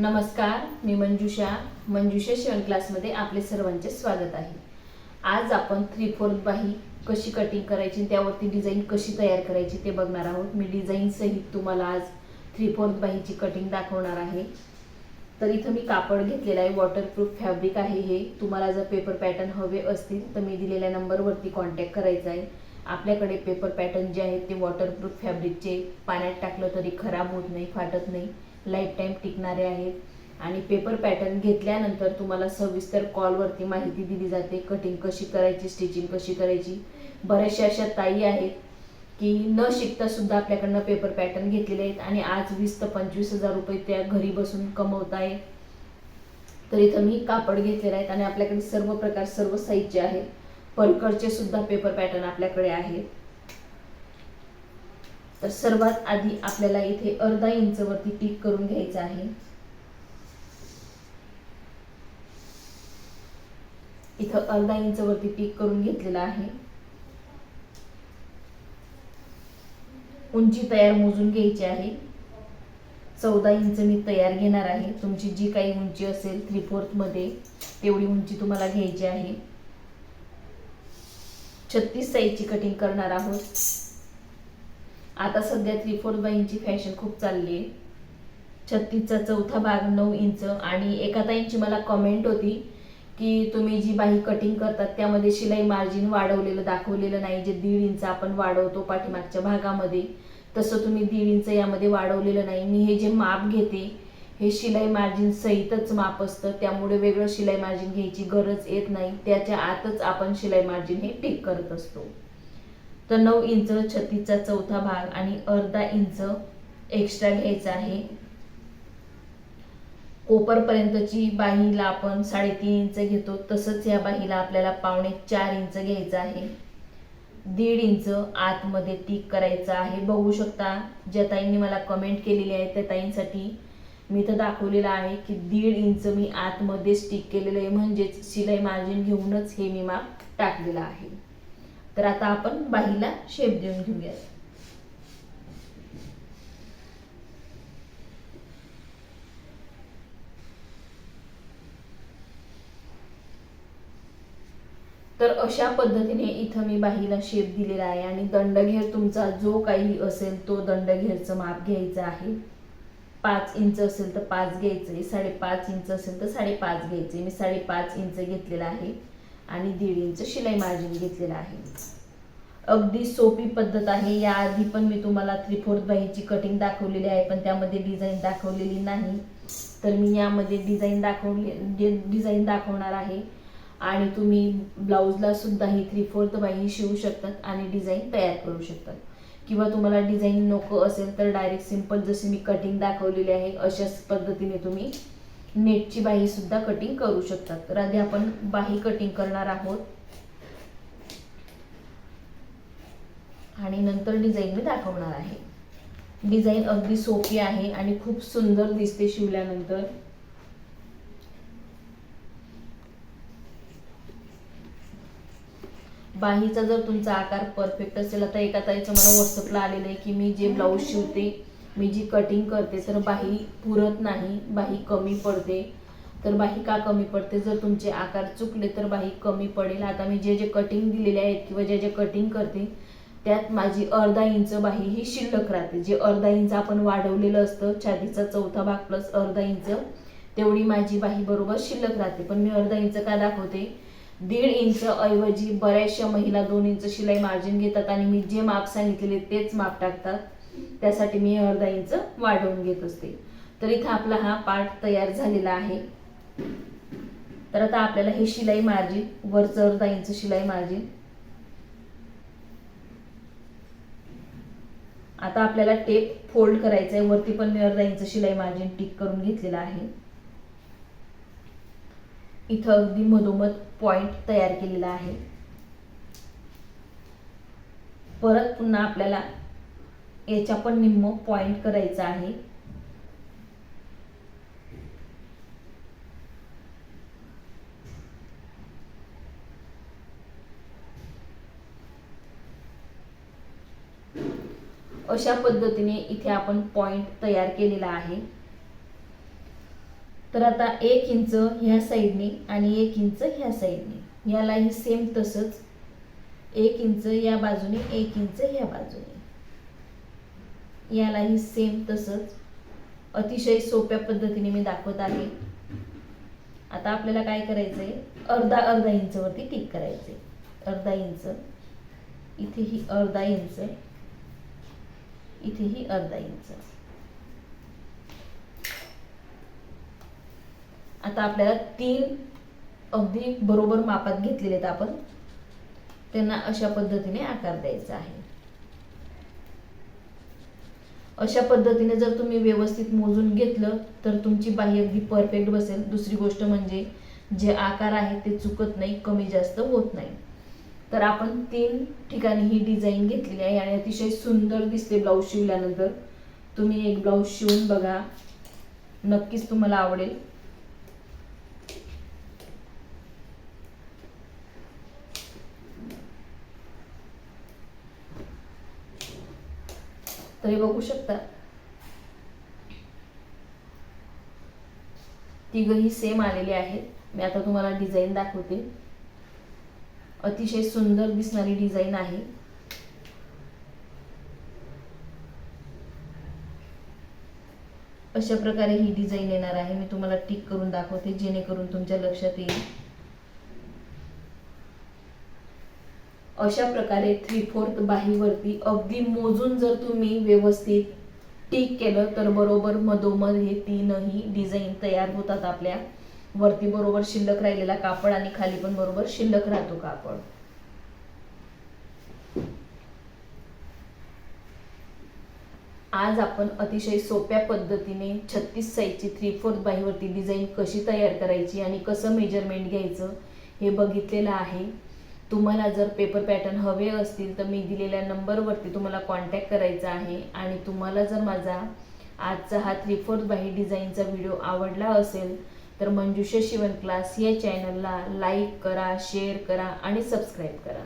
नमस्कार मी मंजुषा. मंजुषा शिवण क्लासमध्ये आपले सर्वांचे स्वागत आहे. आज आपण थ्री फोर्थ बाही कशी कटिंग करायची त्यावरती डिझाईन कशी तयार करायची ते बघणार आहोत. मी डिझाईन सहित तुम्हाला आज थ्री फोर्थ बाहीची कटिंग दाखवणार आहे. तर इथं मी कापड घेतलेलं आहे. वॉटरप्रूफ फॅब्रिक आहे हे. तुम्हाला जर पेपर पॅटर्न हवे असतील तर मी दिलेल्या नंबरवरती कॉन्टॅक्ट करायचा आहे. आपल्याकडे पेपर पॅटर्न जे आहेत ते वॉटरप्रूफ फॅब्रिकचे पाण्यात टाकलं तरी खराब होत नाही फाटत नाही. लाईफ टाईम टिकणारे आहेत. आणि पेपर पॅटर्न घेतल्यानंतर तुम्हाला सविस्तर कॉलवरती माहिती दिली जाते. कटिंग कशी करायची स्टिचिंग कशी करायची. बऱ्याचशा अशा ताई आहेत की न शिकता सुद्धा आपल्याकडनं पेपर पॅटर्न घेतलेले आहेत. आणि आज वीस ते पंचवीस हजार रुपये त्या घरी बसून कमवत आहे तर इथं मी कापड घेतलेले आहेत आणि आपल्याकडे सर्व प्रकार सर्व साईजचे आहेत. परकरचे सुद्धा पेपर पॅटर्न आपल्याकडे आहेत. तर सर्वात आधी आपल्याला इथे अर्धा इंच वरती टिक करून घ्यायचं आहे. इथं अर्धा इंच वरती टिक करून घेतलेला आहे. उंची तयार मोजून घ्यायची आहे. चौदा इंच मी तयार घेणार आहे. तुमची जी काही उंची असेल थ्री फोर्थमध्ये तेवढी उंची तुम्हाला घ्यायची आहे. छत्तीस साईजची कटिंग करणार आहोत. आता सध्या थ्री फोर्थ बाईंची फॅशन खूप चालली आहे. छत्तीसचा चौथा भाग नऊ इंच आणि एका ताईंची मला कमेंट होती की तुम्ही जी बाही कटिंग करतात त्यामध्ये शिलाई मार्जिन वाढवलेलं दाखवलेलं नाही जे दीड इंच आपण वाढवतो पाठीमागच्या भागामध्ये तसं तुम्ही दीड इंच यामध्ये वाढवलेलं नाही. मी हे जे माप घेते हे शिलाई मार्जिन सहितच माप असतं. त्यामुळे वेगळं शिलाई मार्जिन घ्यायची गरज येत नाही. त्याच्या आतच आपण शिलाई मार्जिन हे टिक करत असतो. तर नऊ इंच छत्तीसचा चौथा भाग आणि अर्धा इंच एक्स्ट्रा घ्यायचा आहे. कोपरपर्यंतची बाहीला आपण साडेतीन इंच घेतो. तसंच या बाहीला आपल्याला पावणे चार इंच घ्यायचं आहे. दीड इंच आतमध्ये टिक करायचं आहे. बघू शकता ज्या ताईंनी मला कमेंट केलेली आहे त्या ताईंसाठी मी तर दाखवलेलं आहे की दीड इंच मी आतमध्ये स्टिक केलेलं आहे. म्हणजेच शिलाई मार्जिन घेऊनच हे मी माप टाकलेलं आहे. तर आता आपण बाहीला शेप देऊन घेऊयात. तर अशा पद्धतीने इथं मी बाहीला शेप दिलेला आहे आणि दंडघेर तुमचा जो काही असेल तो दंडघेरचं माप घ्यायचं आहे. पाच इंच असेल तर पाच घ्यायचं आहे साडेपाच इंच असेल तर साडेपाच घ्यायचे मी साडेपाच इंच घेतलेला आहे. आणि दीड इंच शिलाई मार्जिन घेतलेलं आहे. अगदी सोपी पद्धत आहे. याआधी पण मी तुम्हाला थ्री फोर्थ बाहीची कटिंग दाखवलेली आहे पण त्यामध्ये डिझाईन दाखवलेली नाही. तर मी यामध्ये डिझाईन दाखवली डिझाईन दाखवणार आहे. आणि तुम्ही ब्लाऊजला सुद्धा ही थ्री फोर्थ बाही शिवू शकतात आणि डिझाईन तयार करू शकतात. किंवा तुम्हाला डिझाईन नको असेल तर डायरेक्ट सिंपल जशी मी कटिंग दाखवलेली आहे अशाच पद्धतीने तुम्ही नेटची बाही सुद्धा कटिंग करू शकतात. तर आधी आपण बाही कटिंग करणार आहोत. आणि नंतर डिझाईन मी दाखवणार आहे. डिझाईन अगदी सोपी आहे आणि खूप सुंदर दिसते शिवल्यानंतर. बाहीचा जर तुमचा आकार परफेक्ट असेल आता एका ताईचं मला व्हॉट्सअपला आलेलं आहे की मी जे ब्लाऊज शिवते मी जी कटिंग करते तर बाही पुरत नाही बाही कमी पडते. तर बाही का कमी पडते? जर तुमचे आकार चुकले तर बाही कमी पडेल. आता मी जे जे कटिंग दिलेले आहेत किंवा जे जे कटिंग करते त्यात माझी अर्धा इंच बाही ही शिल्लक राहते. जे अर्धा इंच आपण वाढवलेलं असतं छातीचा चौथा भाग प्लस अर्धा इंच तेवढी माझी बाही बरोबर शिल्लक राहते. पण मी अर्धा इंच का दाखवते? दीड इंच ऐवजी बऱ्याचशा महिला दोन इंच शिलाई मार्जिन घेतात आणि मी जे माप सांगितलेले तेच माप टाकतात. त्यासाठी मी अर्धा इंच वाढवून घेत असते. तर इथं आपला हा पार्ट तयार झालेला आहे. तर आता आपल्याला हे शिलाई मार्जिन वरचं अर्धा इंच शिलाई मार्जिन. आता आपल्याला टेप फोल्ड करायचं आहे वरती पण मी अर्धा इंच शिलाई मार्जिन टिक करून घेतलेला आहे. इथं अगदी मधोमध पॉइंट तयार केलेला आहे. परत पुन्हा आपल्याला याच्या पण निम्म पॉइंट करायचा आहे. अशा पद्धतीने इथे आपण पॉइंट तयार केलेला आहे. तर आता एक इंच ह्या साईडने आणि एक इंच ह्या साईडने यालाही सेम तसंच एक इंच या बाजूने एक इंच ह्या बाजूने. यालाही सेम तसंच अतिशय सोप्या पद्धतीने मी दाखवत आहे. आता आपल्याला काय करायचं आहे अर्धा अर्धा इंचवरती टिक करायचे अर्धा इंच. इथे ही अर्धा इंच. इथेही अर्धा इंच. आता आपल्याला तीन अगदी बरोबर मापात घेतलेले आहेत आपण. त्यांना अशा पद्धतीने आकार द्यायचा आहे. अशा पद्धतीने जर तुम्ही व्यवस्थित मोजून घेतलं तर तुमची बाही अगदी परफेक्ट बसेल. दुसरी गोष्ट म्हणजे जे आकार आहे ते चुकत नाही कमी जास्त होत नाही. तर आपण तीन ठिकाणी ही डिझाईन घेतलेली आहे आणि अतिशय सुंदर दिसते ब्लाऊज शिवल्यानंतर. तुम्ही एक ब्लाऊज शिवून बघा. नक्कीच तुम्हाला आवडेल. तर हे बघू शकता. तिघही सेम आलेले आहेत. मी आता तुम्हाला डिझाईन दाखवते. अतिशय सुंदर दिसणारी डिझाईन आहे. अशा प्रकारे ही डिझाईन येणार आहे. मी तुम्हाला टिक करून दाखवते जेणेकरून तुमच्या लक्षात येईल. अशा प्रकारे थ्री फोर्थ बाहीवरती अगदी मोजून जर तुम्ही व्यवस्थित टीक केलं तर बरोबर मधोमध हे तीनही डिझाईन तयार होतात आपल्या. वरती बरोबर शिल्लक राहिलेला कापड आणि खाली पण बरोबर शिल्लक राहतो कापड. आज आपण अतिशय सोप्या पद्धतीने छत्तीस साईजची थ्री फोर्थ बाहीवरती डिझाईन कशी तयार करायची आणि कसं मेजरमेंट घ्यायचं हे बघितलेलं आहे. तुम्हाला जर पेपर पॅटर्न हवे असतील तर मी दिलेल्या नंबरवरती तुम्हाला कॉन्टॅक्ट करायचा आहे. आणि तुम्हाला जर माझा आजचा हा थ्री फोर्थ बाही डिझाईनचा व्हिडिओ आवडला असेल तर मंजुषा शिवण क्लास या चॅनलला लाईक करा शेअर करा आणि सबस्क्राईब करा.